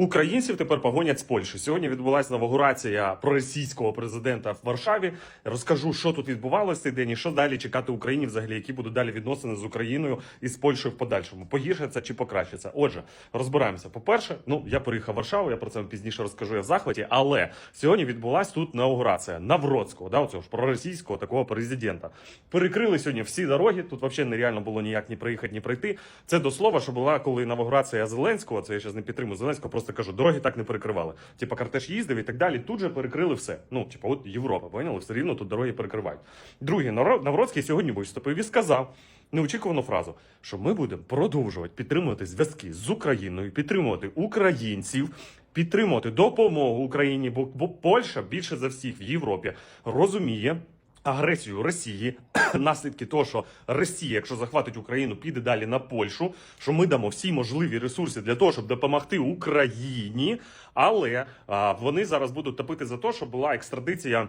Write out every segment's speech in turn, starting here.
Українців тепер погонять з Польщі. Сьогодні відбулася інаугурація проросійського президента в Варшаві. Розкажу, що тут відбувалося цей день і що далі чекати Україні, взагалі, які будуть далі відносини з Україною і з Польщею в подальшому. Погіршиться чи покращиться? Отже, розбираємося. По-перше, ну я переїхав Варшаву, я про це пізніше розкажу я в захваті. Але сьогодні відбулася тут інаугурація Навроцького, да, оцього ж проросійського такого президента. Перекрили сьогодні всі дороги. Тут взагалі нереально було ніяк ні проїхати, ні пройти. Це до слова, що була коли інаугурація Зеленського. Це я зараз не підтримую Зеленського, просто кажу, дороги так не перекривали. Типа кортеж їздив і так далі. Тут же перекрили все. Ну, типа, от Європа, поняли? Все рівно тут дороги перекривають. Другий Навро- Навроцький сьогодні виступив і сказав. Неочікувану фразу, що ми будемо продовжувати підтримувати зв'язки з Україною, підтримувати українців, підтримувати допомогу Україні, бо, бо Польща більше за всіх в Європі розуміє, агресію Росії, наслідки того, що Росія, якщо захватить Україну, піде далі на Польщу, що ми дамо всі можливі ресурси для того, щоб допомогти Україні, але а, вони зараз будуть топити за те, що була екстрадиція.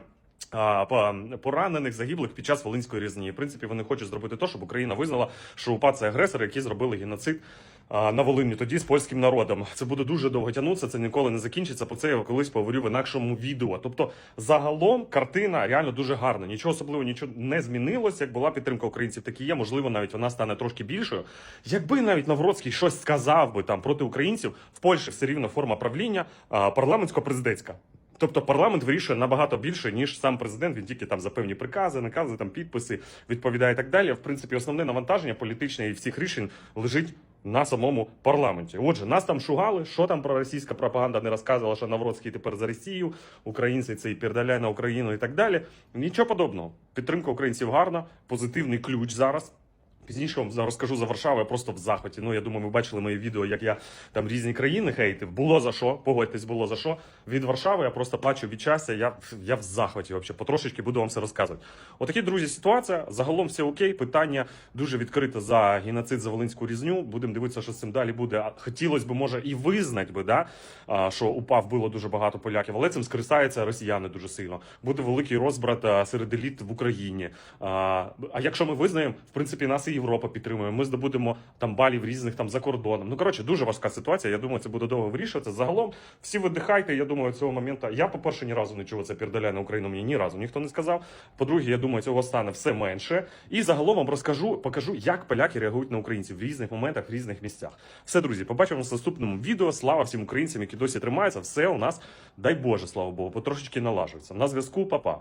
Поранених загиблих під час Волинської різні. В принципі, вони хочуть зробити те, щоб Україна визнала, що УПА це агресори, які зробили геноцид на Волині тоді з польським народом. Це буде дуже довго тягнутися, це ніколи не закінчиться. Про це я колись поговорю в інакшому відео. Тобто, загалом картина реально дуже гарна. Нічого особливого нічого не змінилось. Як була підтримка українців, так і є. Можливо, навіть вона стане трошки більшою. Якби навіть Навроцький щось сказав би там проти українців, в Польщі все рівно форма правління парламентсько-президентська. Тобто парламент вирішує набагато більше, ніж сам президент. Він тільки там за певні прикази, накази, там підписи відповідає і так далі. В принципі, основне навантаження політичне і всіх рішень лежить на самому парламенті. Отже, нас там шугали, що там про російська пропаганда не розказувала, що Навроцький тепер за Росію, українці цей передаляє на Україну і так далі. Нічого подобного. Підтримка українців гарна, позитивний ключ зараз. Пізніше вам за- розкажу за Варшаву, я просто в захваті. Ну я думаю, ви бачили мої відео, як я там різні країни хейтив. Було за що, погодьтесь, було за що. Від Варшави я просто плачу від щастя. Я, я в захваті взагалі. Потрошечки буду вам все розказувати. Отакі, друзі, ситуація. Загалом все окей. Питання дуже відкрите за геноцид за Волинську різню. Будемо дивитися, що з цим далі буде. Хотілося б, може, і визнати би, да, що упав було дуже багато поляків, але цим скористаються росіяни дуже сильно. Буде великий розбрат серед еліт в Україні. А якщо ми визнаємо, в принципі, нас і Європа підтримує. Ми здобудемо там балів різних там за кордоном. Ну коротше, дуже важка ситуація. Я думаю, це буде довго вирішуватися. Загалом всі видихайте. Я думаю, цього моменту. Я, по-перше, ні разу не чув це передаляє на Україну. Мені ні разу ніхто не сказав. По-друге, я думаю, цього стане все менше. І загалом вам розкажу, покажу, як поляки реагують на українців в різних моментах, в різних місцях. Все, друзі, побачимо в наступному відео. Слава всім українцям, які досі тримаються. Все у нас, дай Боже, слава Богу, потрошечки налажується. На зв'язку, па-па.